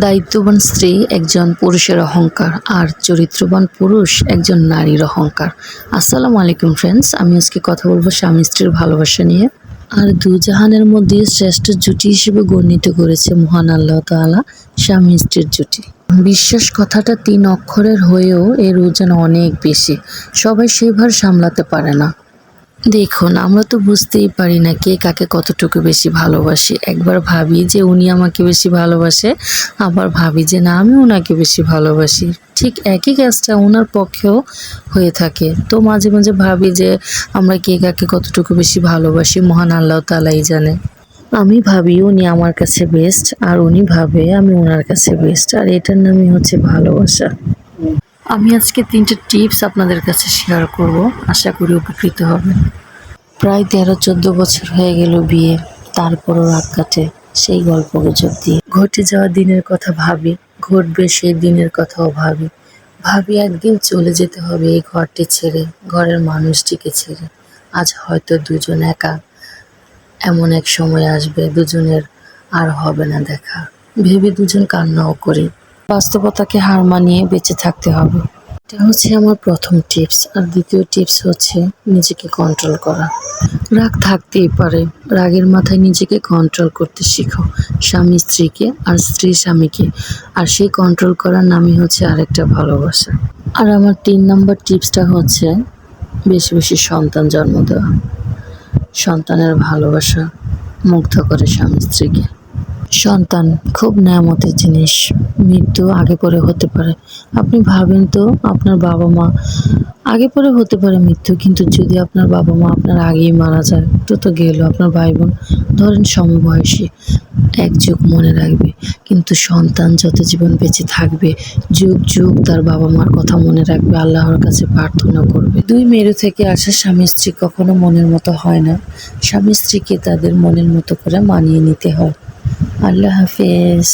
দায়িত্ববান স্ত্রী একজন পুরুষের অহংকার আর চরিত্রবান পুরুষ একজন নারীর অহংকার। আসসালামু আলাইকুম ফ্রেন্ডস আমি আজকে কথা বলব স্বামী স্ত্রীর ভালোবাসা নিয়ে। আর দুজাহানের মধ্যে শ্রেষ্ঠ জুটি হিসেবে গণ্যিত করেছে মহান আল্লাহ তাআলা স্বামী স্ত্রীর জুটি। বিশ্বাস কথাটা তিন অক্ষরের হয়েও এর ওজন অনেক বেশি। সবাই সেই ভার সামলাতে পারে না। দেখুন, আমরা তো বুঝতেই পারি না কে কাকে কতটুকু বেশি ভালোবাসি। একবার ভাবি যে উনি আমাকে বেশি ভালোবাসে, আবার ভাবি যে না, আমি ওনাকে বেশি ভালোবাসি। ঠিক একই কাজটা ওনার পক্ষেও হয়ে থাকে। তো মাঝে মাঝে ভাবি যে আমরা কে কাকে কতটুকু বেশি ভালোবাসি, মহান আল্লাহ তালাই জানে। আমি ভাবি উনি আমার কাছে বেস্ট আর উনি ভাবে আমি ওনার কাছে বেস্ট আর এটার নামই হচ্ছে ভালোবাসা। আমি আজকে তিনটে টিপস আপনাদের কাছে শেয়ার করব। আশা করি উপকৃত হবেন। প্রায় তেরো, চোদ্দ বছর হয়ে গেল বিয়ে, তারপরও রাত কাটে সেই গল্প গুজব দিয়ে। ঘটে যাওয়া দিনের কথা ভাবি, ঘটবে সেই দিনের কথাও ভাবি। ভাবি একদিন চলে যেতে হবে এই ঘরটি ছেড়ে, ঘরের মানুষটিকে ছেড়ে। আজ হয়তো দুজন একা, এমন এক সময় আসবে, দুজনের আর হবে না দেখা। ভেবে দুজন কান্নাও করি। বাস্তবতাকে হার মানিয়ে বেঁচে থাকতে হবে। এটা হচ্ছে আমার প্রথম টিপস, আর দ্বিতীয় টিপস হচ্ছে নিজেকে কন্ট্রোল করা। রাগ থাকতেই পারে। রাগের মাথায় নিজেকে কন্ট্রোল করতে শিখো। স্বামী স্ত্রীকে আর স্ত্রী স্বামীকে। আর সেই কন্ট্রোল করার নামই হচ্ছে আরেকটা ভালোবাসা। আর আমার তিন নম্বর টিপসটা হচ্ছে বেশি বেশি সন্তান জন্ম দেওয়া। সন্তানের ভালোবাসা মুগ্ধ করে স্বামী স্ত্রীকে। সন্তান, খুব নেয়ামতের জিনিস। মৃত্যু আগে পরে হতে পারে। আপনি ভাবেন তো আপনার বাবা মা আগে পরে হতে পারে মৃত্যু, কিন্তু যদি আপনার বাবা মা আপনার আগেই মারা যায়, তো তো গেল আপনার ভাই বোন ধরেন সমবয়সী, এক যুগ মনে রাখবে, কিন্তু সন্তান যত জীবন বেঁচে থাকবে, যুগ যুগ তার বাবা মার কথা মনে রাখবে, আল্লাহর কাছে প্রার্থনা করবে। দুই মেরু থেকে আসা স্বামী স্ত্রী কখনো মনের মতো হয় না। স্বামী স্ত্রীকে তাদের মনের মতো করে মানিয়ে নিতে হয়। আল্লাহ হাফেজ